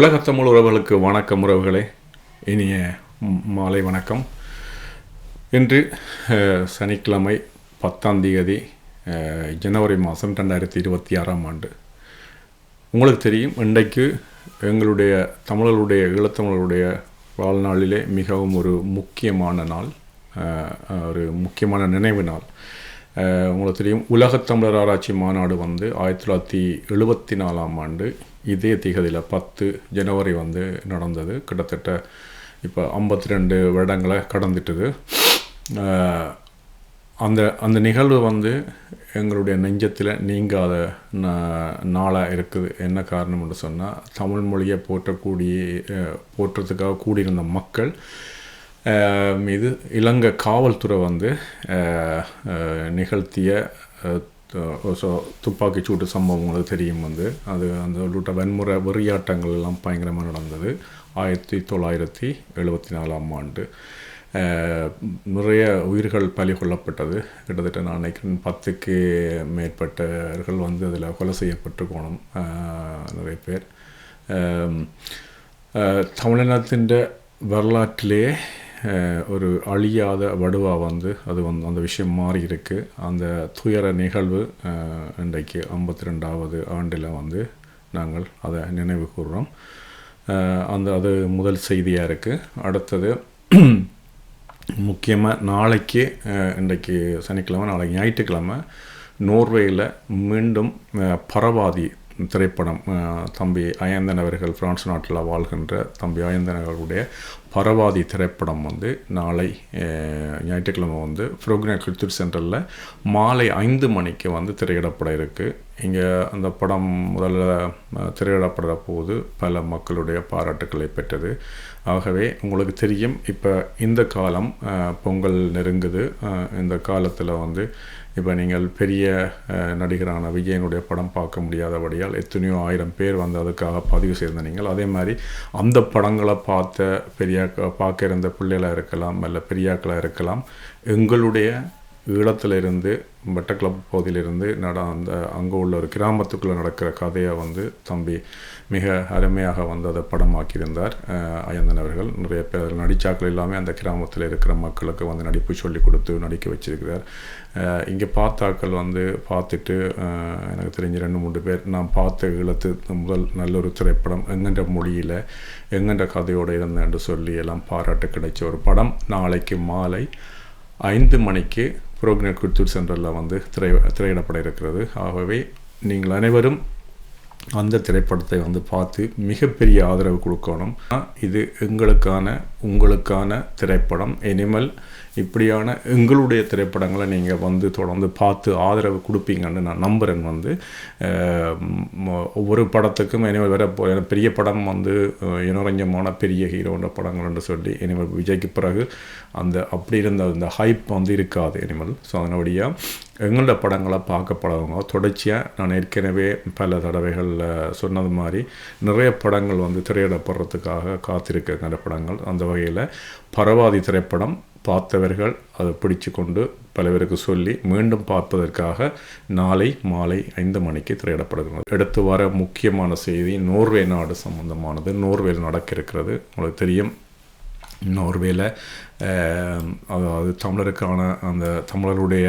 உலகத்தமிழ் உறவுகளுக்கு வணக்கம் உறவுகளே. இனிய மாலை வணக்கம். இன்று சனிக்கிழமை பத்தாம் தேதி ஜனவரி மாதம் ரெண்டாயிரத்தி இருபத்தி ஆறாம் ஆண்டு. உங்களுக்கு தெரியும் இன்றைக்கு எங்களுடைய தமிழர்களுடைய ஈழத்தமிழர்களுடைய வாழ்நாளிலே மிகவும் ஒரு முக்கியமான நாள் ஒரு முக்கியமான நினைவு நாள். உங்களுக்கு தெரியும் உலகத்தமிழர் ஆராய்ச்சி மாநாடு வந்து ஆயிரத்தி தொள்ளாயிரத்தி எழுபத்தி நாலாம் ஆண்டு இதே திகதியில் பத்து ஜனவரி வந்து நடந்தது. கிட்டத்தட்ட இப்போ ஐம்பத்தி ரெண்டு வருடங்களை கடந்துட்டுது. அந்த அந்த நிகழ்வு வந்து எங்களுடைய நெஞ்சத்தில் நீங்காத நாளாக இருக்குது. என்ன காரணம் என்று சொன்னால் தமிழ் மொழியை போற்றக்கூடிய போற்றத்துக்காக கூடியிருந்த மக்கள் மீது இலங்கை காவல்துறை வந்து நிகழ்த்திய ஸோ து- சூட்டு சம்பவம் உங்களுக்கு தெரியும் வந்து. அது அந்த உள்ளிட்ட வன்முறை வெறியாட்டங்கள் எல்லாம் பயங்கரமாக நடந்தது. ஆயிரத்தி தொள்ளாயிரத்தி எழுபத்தி நாலாம் ஆண்டு நிறைய உயிர்கள் பலி கொள்ளப்பட்டது கிட்டத்தட்ட நான் நினைக்கிறேன் பத்துக்கு மேற்பட்டவர்கள் வந்து அதில் கொலை செய்யப்பட்டிருக்கணும் நிறைய பேர். தமிழினத்தின் வரலாற்றிலே ஒரு அழியாத வடுவாக வந்து அது வந்து அந்த விஷயம் மாறி இருக்கு. அந்த துயர நிகழ்வு இன்றைக்கு ஐம்பத்தி ரெண்டாவது ஆண்டில் வந்து நாங்கள் அதை நினைவு கூறுறோம் அந்த அது முதல் செய்தியாக இருக்குது அடுத்தது முக்கியமாக நாளைக்கு இன்றைக்கு சனிக்கிழமை நாளைக்கு ஞாயிற்றுக்கிழமை நோர்வேயில் மீண்டும் பரவாதி திரைப்படம் தம்பி அயந்தன் அவர்கள் பிரான்ஸ் நாட்டில் வாழ்கின்ற தம்பி அயந்தன் அவர்களுடைய பரவாதி திரைப்படம் வந்து நாளை ஞாயிற்றுக்கிழமை வந்து ஃப்ரோக்னா கல்ச்சர் சென்டரில் மாலை ஐந்து மணிக்கு வந்து திரையிடப்பட இருக்குது இங்கே அந்த படம் முதல்ல திரையிடப்பட திரையிடப்படுற போது பல மக்களுடைய பாராட்டுக்களை பெற்றது. ஆகவே உங்களுக்கு தெரியும் இப்போ இந்த காலம் பொங்கல் நெருங்குது. இந்த காலத்தில் வந்து இப்போ நீங்கள் பெரிய நடிகரான விஜயனுடைய படம் பார்க்க முடியாதபடியால் எத்தனையோ ஆயிரம் பேர் வந்து அதுக்காக பதிவு செய்த நீங்கள். அதே மாதிரி அந்த படங்களை பார்த்த பெரியாக்க பார்க்க இருந்த பிள்ளைகளாக இருக்கலாம் அல்ல பெரியாக்களாக இருக்கலாம் எங்களுடைய ஈழத்திலிருந்து மட்டக்களப்பு பகுதியிலிருந்து நட அந்த அங்கே உள்ள ஒரு கிராமத்துக்குள்ளே நடக்கிற கதையை வந்து தம்பி மிக அருமையாக வந்து அதை படமாக்கியிருந்தார். அயந்தன் அவர்கள். நிறைய பேர் அதில் நடிச்சாக்கள் எல்லாமே அந்த கிராமத்தில் இருக்கிற மக்களுக்கு வந்து நடிப்பு சொல்லி கொடுத்து நடிக்க வச்சிருக்கிறார். இங்கே பார்த்தாக்கள் வந்து பார்த்துட்டு எனக்கு தெரிஞ்ச ரெண்டு மூன்று பேர் நான் பார்த்த ஈழத்து முதல் நல்ல ஒரு திரைப்படம் எங்கென்ற மொழியில் எங்கென்ற கதையோடு இருந்தேன் என்று சொல்லி எல்லாம் பாராட்டு கிடைச்ச ஒரு படம். நாளைக்கு மாலை ஐந்து மணிக்கு புரோக்னட் குத்தூர் சென்டரில் வந்து திரை திரையிடப்பட இருக்கிறது ஆகவே நீங்கள் அனைவரும் அந்த திரைப்படத்தை வந்து பார்த்து மிகப்பெரிய ஆதரவு கொடுக்கணும். இது எங்களுக்கான உங்களுக்கான திரைப்படம். எனிமல் இப்படியான எங்களுடைய திரைப்படங்களை நீங்கள் வந்து தொடர்ந்து பார்த்து ஆதரவு கொடுப்பீங்கன்னு நான் நம்புகிறேன் வந்து. ம- ஒவ்வொரு படத்துக்கும் இனிமேல் வர பெரிய படம் வந்து இனரஞ்சமான பெரிய ஹீரோன்ற படங்கள்னு சொல்லி இனிமேல் விஜய்க்கு பிறகு அந்த அப்படி இருந்த அந்த ஹைப் வந்து இருக்காது இனிமேல் ஸோ அதனுடைய எங்களோட படங்களை பார்க்கப்படவங்க தொடர்ச்சியாக நான் ஏற்கனவே பல தடவைகளில் சொன்னது மாதிரி நிறைய படங்கள் வந்து திரையிடப்படுறதுக்காக காத்திருக்க படங்கள். அந்த வகையில் பரவாதி திரைப்படம் பார்த்தவர்கள் அதை பிடிச்சு கொண்டு பல பேருக்கு சொல்லி மீண்டும் பார்ப்பதற்காக நாளை மாலை ஐந்து மணிக்கு திரையிடப்படுகிறது. எடுத்து வர முக்கியமான செய்தி நோர்வே நாடு சம்பந்தமானது. நோர்வேயில் நடக்க இருக்கிறது உங்களுக்கு தெரியும் நோர்வேல அதாவது தமிழருக்கான அந்த தமிழருடைய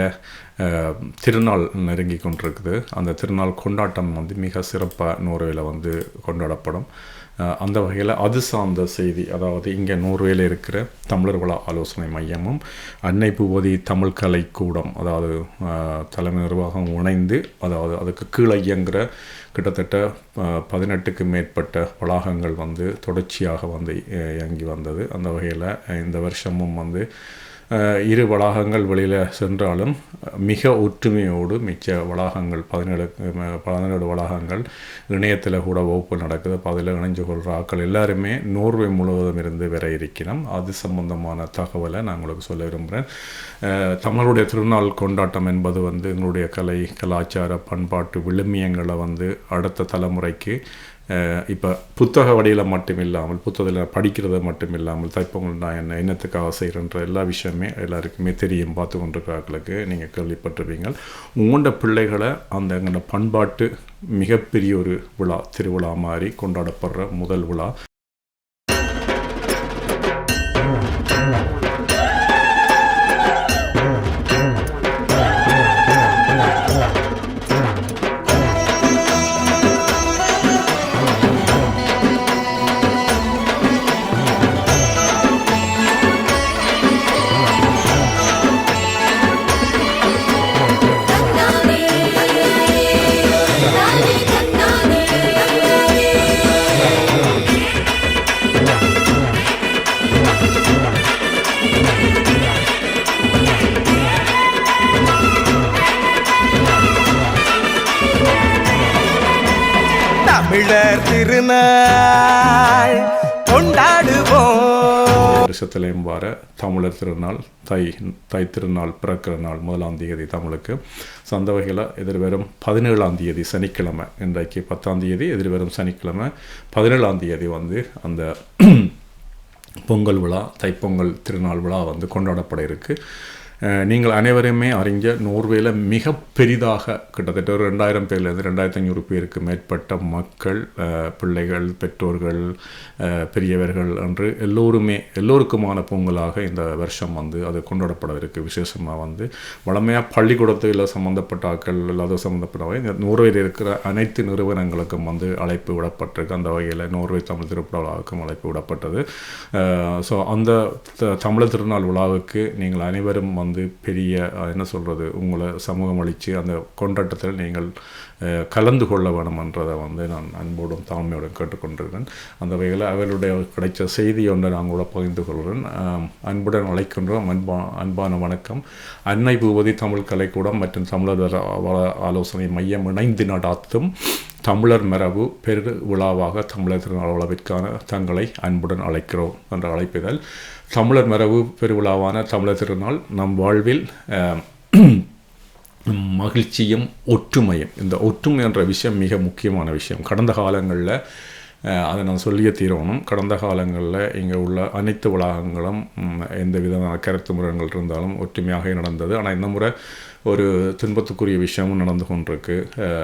திருநாள் நெருங்கி கொண்டிருக்குது. அந்த திருநாள் கொண்டாட்டம் வந்து மிக சிறப்பாக நோர்வேல வந்து கொண்டாடப்படும். அந்த வகையில் அது சார்ந்த செய்தி அதாவது இங்கே நோர்வேல இருக்கிற தமிழர் வள ஆலோசனை மையமும் அன்னை பூவதி தமிழ் கலைக்கூடம் கூடம் அதாவது தலைமை நிர்வாகம் இணைந்து அதாவது அதுக்கு கீழே இயங்குகிற கிட்டத்தட்ட பதினெட்டுக்கு மேற்பட்ட வளாகங்கள் வந்து தொடர்ச்சியாக வந்து இயங்கி வந்தது. அந்த வகையில் இந்த வருஷமும் வந்து இரு வளாகங்கள் வெளியில் சென்றாலும் மிக ஒற்றுமையோடு மிச்ச வளாகங்கள் பதினேழு பதினேழு வளாகங்கள் இணையத்தில் கூட வகுப்பு நடக்குது. அதில் இணைஞ்சு கொள்கிற ஆட்கள் எல்லாருமே நோர்வே முழுவதும் இருந்து வர இருக்கிறோம் அது சம்பந்தமான தகவலை நான் உங்களுக்கு சொல்ல விரும்புகிறேன் தமிழருடைய திருநாள் கொண்டாட்டம் என்பது வந்து எங்களுடைய கலை கலாச்சார பண்பாட்டு விழுமியங்களை வந்து அடுத்த தலைமுறைக்கு இப்போ புத்தக வழியில் மட்டும் இல்லாமல் புத்தகத்தில் படிக்கிறது மட்டும் இல்லாமல் தைப்பொங்கல் நான் என்ன என்னத்துக்காக செய்கிறன்ற எல்லா விஷயமே எல்லாருக்குமே தெரியும் பார்த்து கொண்டிருக்கிறார்களுக்கு நீங்கள் கேள்விப்பட்டிருப்பீங்க. உங்களோட பிள்ளைகளை அந்த எங்களோட பண்பாட்டு மிகப்பெரிய ஒரு விழா திருவிழா மாதிரி கொண்டாடப்படுற முதல் விழா. தமிழர் திருநாள் கொண்டாடுவோம். வருஷத்திலையும் வர தமிழர் திருநாள் தை தை திருநாள் பிறக்கிற நாள் முதலாம் தேதி தமிழுக்கு. ஸோ அந்த வகையில் எதிர்வரும் பதினேழாம் தேதி சனிக்கிழமை இன்றைக்கு பத்தாம் தேதி எதிர்வரும் சனிக்கிழமை பதினேழாம் தேதி வந்து அந்த பொங்கல் விழா தைப்பொங்கல் திருநாள் விழா வந்து கொண்டாடப்பட இருக்குது நீங்கள் அனைவருமே அறிஞ்ச நோர்வேல மிக பெரிதாக கிட்டத்தட்ட ஒரு ரெண்டாயிரம் பேர்லேருந்து ரெண்டாயிரத்தி ஐநூறு பேருக்கு மேற்பட்ட மக்கள் பிள்ளைகள் பெற்றோர்கள் பெரியவர்கள் என்று எல்லோருமே எல்லோருக்குமான பொங்கலாக இந்த வருஷம் வந்து அது கொண்டாடப்பட விசேஷமாக வந்து வளமையாக பள்ளிக்கூடத்தில் சம்மந்தப்பட்ட ஆக்கள் இல்லாத சம்மந்தப்பட்டவை இந்த நோர்வேயில் இருக்கிற அனைத்து நிறுவனங்களுக்கும் வந்து அழைப்பு விடப்பட்டிருக்கு. அந்த வகையில் நோர்வே தமிழ் திருப்பட விழாவுக்கும் அழைப்பு விடப்பட்டது. ஸோ அந்த த- தமிழர் திருநாள் விழாவுக்கு நீங்கள் அனைவரும் வந்து வந்து பெரிய என்ன சொல்கிறது உங்களை சமூகம் அளித்து அந்த கொண்டாட்டத்தில் நீங்கள் கலந்து கொள்ள வேணுமன்றதை வந்து நான் அன்போடும் தாழ்மையோடும் கேட்டுக்கொண்டிருக்கிறேன். அந்த வகையில் அவருடைய கிடைச்ச செய்தி ஒன்றை நான் கூட பகிர்ந்து கொள்கிறேன். அன்புடன் அழைக்கின்றோம். அன்பா அன்பான வணக்கம். அன்னை பூபதி தமிழ் கலைக்கூடம் மற்றும் தமிழர் வள- ஆலோசனை மையம் இணைந்து நடாத்தும் தமிழர் மரபு பெரு விழாவாக தமிழர் திருநாள் விழாவிற்கான தங்களை அன்புடன் அழைக்கிறோம் என்ற அழைப்பதால் தமிழர் மரபு பெருவிழாவான தமிழர் திருநாள் நம் வாழ்வில் மகிழ்ச்சியும் ஒற்றுமையும். இந்த ஒற்றுமை என்ற விஷயம் மிக முக்கியமான விஷயம். கடந்த காலங்களில் அதை நான் சொல்லிய தீரணும். கடந்த காலங்களில் இங்கே உள்ள அனைத்து வளாகங்களும் எந்த விதமான கருத்து முரண்கள் இருந்தாலும் ஒற்றுமையாக நடந்தது. ஆனால் இந்த முறை ஒரு துன்பத்துக்குரிய விஷயமும் நடந்து கொண்டிருக்கு.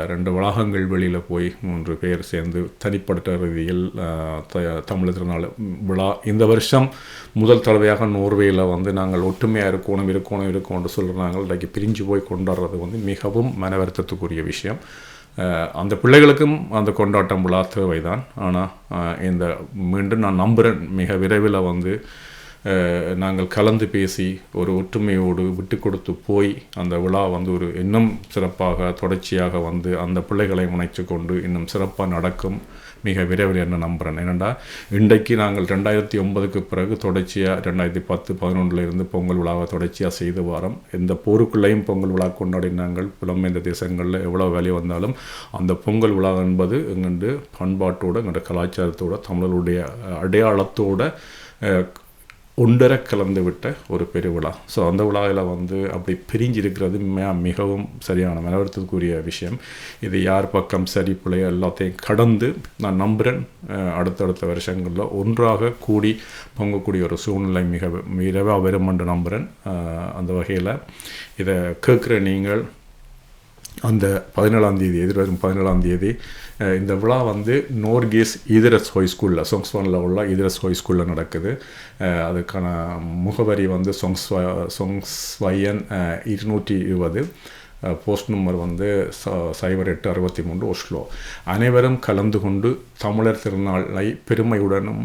ரெண்டு வளாகங்கள் வெளியில் போய் மூன்று பேர் சேர்ந்து தனிப்பட்ட ரீதியில் த- தமிழர் திருநாள் விழா இந்த வருஷம் முதல் தடவையாக நோர்வேயில் வந்து நாங்கள் ஒற்றுமையாக இருக்கணும் இருக்கணும் இருக்கணும்னு சொல்கிறாங்க இன்றைக்கு பிரிஞ்சு போய் கொண்டாடுறது வந்து மிகவும் மன வருத்தத்துக்குரிய விஷயம். அந்த பிள்ளைகளுக்கும் அந்த கொண்டாட்டம் விழா தேவைதான். ஆனால் இந்த மீண்டும் நான் நம்புகிறேன் மிக விரைவில் வந்து நாங்கள் கலந்து பேசி ஒரு ஒற்றுமையோடு விட்டு கொடுத்து போய் அந்த விழா வந்து ஒரு இன்னும் சிறப்பாக தொடர்ச்சியாக வந்து அந்த பிள்ளைகளை முனைச்சு கொண்டு இன்னும் சிறப்பாக நடக்கும். மிக விரைவில் என்ன நம்புகிறேன் ஏனெண்டா இன்றைக்கு நாங்கள் ரெண்டாயிரத்தி ஒன்பதுக்கு பிறகு தொடர்ச்சியாக ரெண்டாயிரத்தி பத்து பதினொன்றில் இருந்து பொங்கல் விழாவை தொடர்ச்சியாக செய்து வாரம். எந்த போருக்குள்ளேயும் பொங்கல் விழா கொண்டாடி நாங்கள் புலம்பெயர்ந்த தேசங்களில் எவ்வளோ வேலை வந்தாலும் அந்த பொங்கல் விழா என்பது எங்கண்டு பண்பாட்டோடு எங்களுடைய கலாச்சாரத்தோட தமிழருடைய அடையாளத்தோட ஒன்றரை கலந்து விட்ட ஒரு பெருவிழா ஸோ அந்த விழாவில் வந்து அப்படி பிரிஞ்சிருக்கிறது மிகவும் சரியான மனவருத்தத்துக்குரிய விஷயம். இது யார் பக்கம் சரி பிள்ளை எல்லாத்தையும் கடந்து நான் நம்புகிறேன் அடுத்தடுத்த வருஷங்களில் ஒன்றாக கூடி பொங்கக்கூடிய ஒரு சூழ்நிலை மிக விரைவாக வரும் என்று நம்புகிறேன் அந்த வகையில் இதை கேட்குற நீங்கள் அந்த பதினேழாம் தேதி எதிர்வரும் பதினேழாம் தேதி இந்த விழா வந்து நோர்கேஸ் இதரஸ் ஹோய் ஸ்கூலில் சொங்ஸ்வானில் உள்ள இதரஸ் ஹோய் ஸ்கூலில் நடக்குது. அதுக்கான முகவரி வந்து சொங்ஸ்வா சொங்ஸ்வையன் இருநூற்றி இருபது. போஸ்ட் நம்பர் வந்து ச- சைபர் எட்டு அறுபத்தி மூன்று ஒஸ்லோ அனைவரும் கலந்து கொண்டு தமிழர் திருநாளை பெருமையுடனும்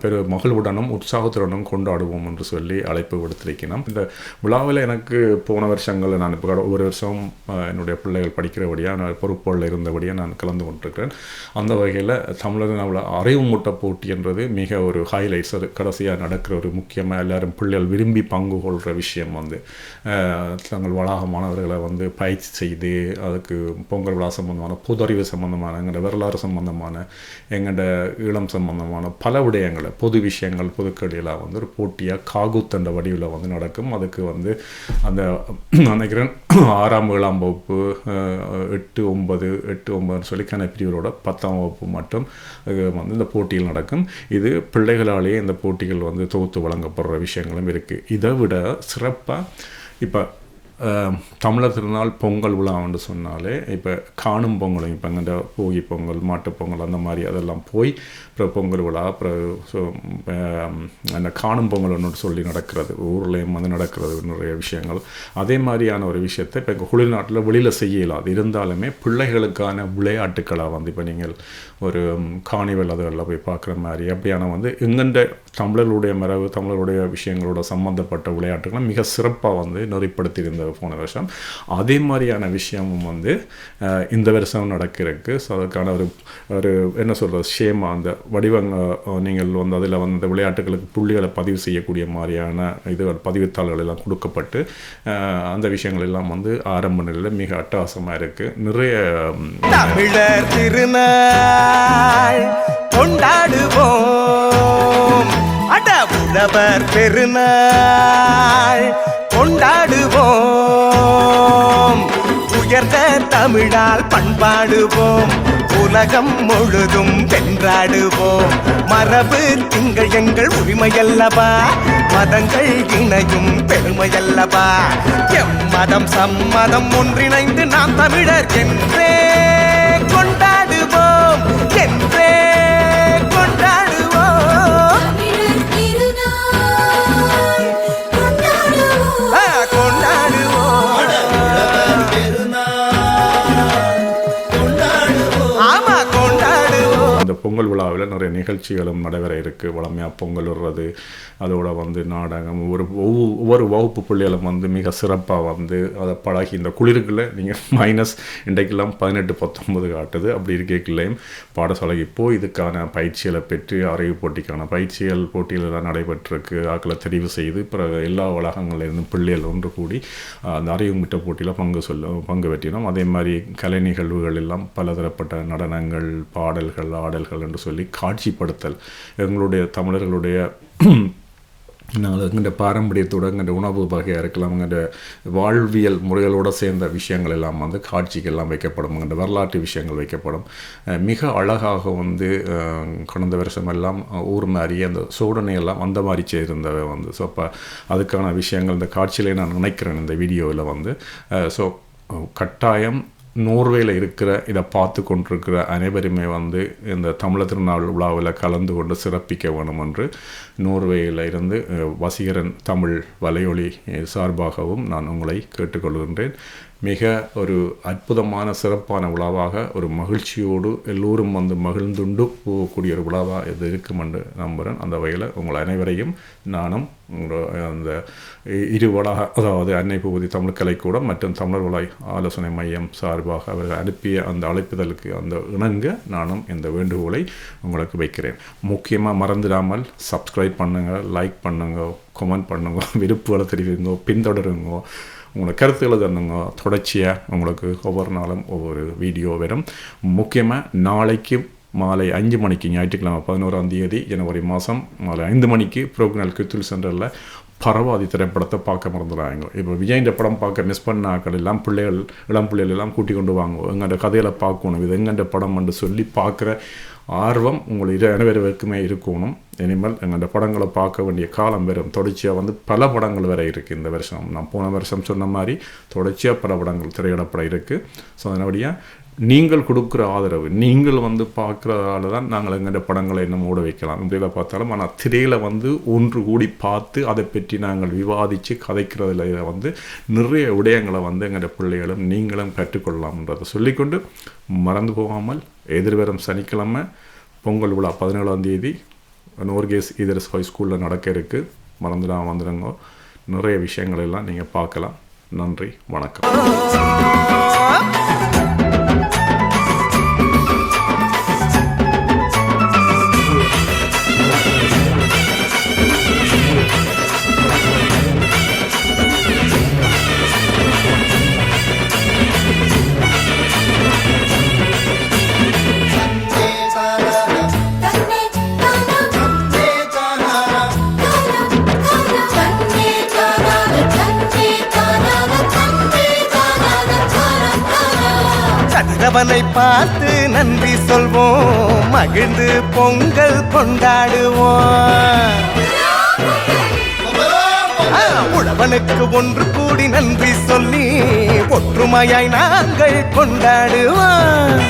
பெரு மகிழ்வுடனும் உற்சாகத்துடனும் கொண்டாடுவோம் என்று சொல்லி அழைப்பு விடுத்திருக்கிறோம். இந்த விழாவில் எனக்கு போன வருஷங்களில் நான் இப்போ ஒரு ஒவ்வொரு வருஷம் என்னுடைய பிள்ளைகள் படிக்கிறபடியாக நான் பொறுப்புகளில் இருந்தபடியாக நான் கலந்து கொண்டிருக்கிறேன். அந்த வகையில் தமிழர் விழா அறிவு மூட்ட போட்டி என்றது மிக ஒரு ஹைலைட்ஸ் அது கடைசியாக நடக்கிற ஒரு முக்கியமாக எல்லாரும் பிள்ளைகள் விரும்பி பங்கு கொள்கிற விஷயம் வந்து தங்கள் வளாக மாணவர்களை வந்து வந்து பயிற்சி செய்து அதுக்கு பொங்கல் விழா சம்பந்தமான பொதறிவு சம்பந்தமான எங்களோட வரலாறு சம்பந்தமான எங்களோட ஈழம் சம்பந்தமான பல விடயங்களை பொது விஷயங்கள் பொதுக்கடியெல்லாம் வந்து ஒரு போட்டியாக காகுத்தண்ட வடிவில் வந்து நடக்கும். அதுக்கு வந்து அந்த நினைக்கிறேன் ஆறாம் ஏழாம் வகுப்பு எட்டு ஒன்பது எட்டு ஒன்பதுன்னு சொல்லி கணப்பிரிவரோட பத்தாம் வகுப்பு மட்டும் வந்து இந்த போட்டிகள் நடக்கும். இது பிள்ளைகளாலேயே இந்த போட்டிகள் வந்து தொகுத்து வழங்கப்படுற விஷயங்களும் இருக்குது இதை விட சிறப்பாக இப்போ தமிழர் திருநாள் பொங்கல் விழான்னு சொன்னாலே இப்போ காணும் பொங்கலும் இப்போ இந்த போகி பொங்கல் மாட்டுப் பொங்கல் அந்த மாதிரி அதெல்லாம் போய் அப்புறம் பொங்கல் விழா அப்புறம் அந்த காணும் பொங்கல் ஒன்று சொல்லி நடக்கிறது ஊர்லேயும் வந்து நடக்கிறது நிறைய விஷயங்கள். அதே மாதிரியான ஒரு விஷயத்தை இப்போ எங்கள் குளிர்நாட்டில் வெளியில் செய்யலாம் அது இருந்தாலுமே பிள்ளைகளுக்கான விளையாட்டுக்களாக வந்து இப்போ நீங்கள் ஒரு காணிவல் அதுகளில் போய் பார்க்குற மாதிரி. அப்படியான வந்து எங்கெண்ட தமிழர்களுடைய மரபு தமிழருடைய விஷயங்களோட சம்மந்தப்பட்ட விளையாட்டுகளை மிக சிறப்பாக வந்து நெறிப்படுத்தியிருந்த போன வருஷம். அதே மாதிரியான விஷயமும் வந்து இந்த வருஷம் நடக்கிறதுக்கு. ஸோ அதுக்கான ஒரு ஒரு என்ன சொல்கிறது ஷேமா அந்த வடிவங்க நீங்கள் வந்து அதில் வந்து விளையாட்டுகளுக்கு புள்ளிகளை பதிவு செய்யக்கூடிய மாதிரியான இதுகள் பதிவுத்தாள்கள் எல்லாம் கொடுக்கப்பட்டு அந்த விஷயங்கள் எல்லாம் வந்து ஆரம்ப நிலையில் மிக அட்டகாசமாக இருக்குது நிறைய ம், நாள் கொண்டாடுவோம். அட உழவர் பெருநாள். கொண்டாடுவோம். உயர்ந்த தமிழால் பண்பாடுவோம். உலகம் முழுதும் வென்றாடுவோம். மரபு திங்கள் எங்கள் உரிமையல்லவா? மதங்கள் இணையும் பெருமையல்லவா? எம் மதம் சம்மதம் ஒன்றிணைந்து நாம் தமிழர் என்றே பொங்கல் விழாவில் நிறைய நிகழ்ச்சிகளும் நடைபெற இருக்குது வளமையாக பொங்கல் விடுறது அதோட வந்து நாடகம் ஒவ்வொரு ஒவ்வொரு ஒவ்வொரு வகுப்பு பிள்ளைகளும் வந்து மிக சிறப்பாக வந்து அதை பழகி இந்த குளிருக்குள்ள நீங்கள் மைனஸ் இன்றைக்கெல்லாம் பதினெட்டு பத்தொன்பது காட்டுது. அப்படி இருக்கைக்குள்ளேயும் பாடசாலைக்கு போய் இதுக்கான பயிற்சிகளை பெற்று அறிவு போட்டிக்கான பயிற்சிகள் போட்டிகள் நடைபெற்றிருக்கு. ஆக்களை தெரிவு செய்து பிறகு எல்லா வளாகங்களிலிருந்தும் பிள்ளைகள் ஒன்று கூடி அந்த அறிவு மிட்ட போட்டியில் பங்கு சொல்ல பங்கு பெற்றினோம் அதே மாதிரி கலை நிகழ்வுகள் எல்லாம் பலதரப்பட்ட நடனங்கள் பாடல்கள் ஆடல்கள் என்று சொல்லி காட்சிப்படுத்தல். எங்களுடைய தமிழர்களுடைய நாங்கள் எங்கள்ட பாரம்பரியத்தோட எங்கள்ட உணவு வகையாக இருக்கலாம் எங்கள்ட வாழ்வியல் முறைகளோடு சேர்ந்த விஷயங்கள் எல்லாம் வந்து காட்சிகள்லாம் எல்லாம் வைக்கப்படும் எங்கள்ட வரலாற்று விஷயங்கள் வைக்கப்படும். மிக அழகாக வந்து கடந்த வருஷம் எல்லாம் ஊர் மாதிரி அந்த சோடனை எல்லாம் அந்த மாதிரி செய்திருந்தவை வந்து. ஸோ அப்போ அதுக்கான விஷயங்கள் இந்த காட்சியிலே நான் நினைக்கிறேன் இந்த வீடியோவில் வந்து. ஸோ கட்டாயம் நோர்வேல இருக்கிற இதை பார்த்து கொண்டிருக்கிற அனைவருமே வந்து இந்த தமிழர் திருநாள் விழாவில் கலந்து கொண்டு சிறப்பிக்க வேணும் என்று நோர்வேயில் இருந்து வசிகரன் வசீகரன் தமிழ் வலையொலி சார்பாகவும் நான் உங்களை கேட்டுக்கொள்கின்றேன். மிக ஒரு அற்புதமான சிறப்பான விழாவாக ஒரு மகிழ்ச்சியோடு எல்லோரும் வந்து மகிழ்ந்துண்டு போகக்கூடிய ஒரு விழாவாக இது இருக்கும் என்று நம்புகிறேன் அந்த வகையில் உங்கள் அனைவரையும் நானும் உங்களோட அந்த இ- இரு வளாக அதாவது அன்னை பகுதி தமிழ் கலைக்கூடம் மற்றும் தமிழர் வளாய் ஆலோசனை மையம் சார்பாக அவர்கள் அனுப்பிய அந்த அழைப்புதலுக்கு அந்த இணங்க நானும் இந்த வேண்டுகோளை உங்களுக்கு வைக்கிறேன். முக்கியமாக மறந்துடாமல் சப்ஸ்கிரைப் பண்ணுங்கள் லைக் பண்ணுங்க கமெண்ட் பண்ணுங்க விருப்புகளை தெரிவிங்க பின்தொடருங்க. உங்களோட கருத்துக்களை தந்துங்க தொடர்ச்சியாக உங்களுக்கு ஒவ்வொரு நாளும் ஒவ்வொரு வீடியோ வரும். முக்கியமாக நாளைக்கு மாலை அஞ்சு மணிக்கு ஞாயிற்றுக்கிழமை பதினோராம் தேதி ஜனவரி மாதம் மாலை ஐந்து மணிக்கு புரோக்னல் கித்துல் சென்டரில் பரவாதி திரைப்படத்தை பார்க்க மறந்துடுறாங்க இப்போ விஜயின் படம் பார்க்க மிஸ் பண்ண ஆக்கள் எல்லாம் பிள்ளைகள் இளம் பிள்ளைகள் எல்லாம் கூட்டி கொண்டு வாங்க. எங்கள்கிட்ட கதையில் பார்க்கணும். இது எங்கள்கிட்ட படம் என்று சொல்லி பார்க்குற ஆர்வம் உங்கள் இரு அனைவருக்குமே இருக்கணும். இனிமேல் எங்களோட படங்களை பார்க்க வேண்டிய காலம் வரும் தொடர்ச்சியாக வந்து பல படங்கள் வேற இருக்குது இந்த வருஷம். நான் போன வருஷம் சொன்ன மாதிரி தொடர்ச்சியாக பல படங்கள் திரையிடப்பட இருக்குது ஸோ அதனபடியாக நீங்கள் கொடுக்குற ஆதரவு நீங்கள் வந்து பார்க்குறதால தான் நாங்கள் எங்கள்கிட்ட படங்களை இன்னும் ஓட வைக்கலாம். இப்படியில் பார்த்தாலும் ஆனால் திரையில் வந்து ஒன்று கூடி பார்த்து அதை பற்றி நாங்கள் விவாதித்து கதைக்கிறதுல வந்து நிறைய விடயங்களை வந்து எங்கள்கிட்ட பிள்ளைகளும் நீங்களும் கற்றுக்கொள்ளலாம்ன்றதை சொல்லிக்கொண்டு மறந்து போகாமல் எதிர்வரும் சனிக்கிழமை பொங்கல் விழா பதினேழாம் தேதி நோர்கேஸ் இதர்ஸ் ஹை ஸ்கூலில் நடக்க இருக்குது மறந்துடாமல் வந்துடுங்க நிறைய விஷயங்கள் எல்லாம் நீங்கள் பார்க்கலாம். நன்றி வணக்கம். உழவனை பார்த்து நன்றி சொல்வோம். மகிழ்ந்து பொங்கல் கொண்டாடுவோம். ஆ, உழவனுக்கு ஒன்று கூடி நன்றி சொல்லி ஒற்றுமையாய் நாங்கள் கொண்டாடுவோம்.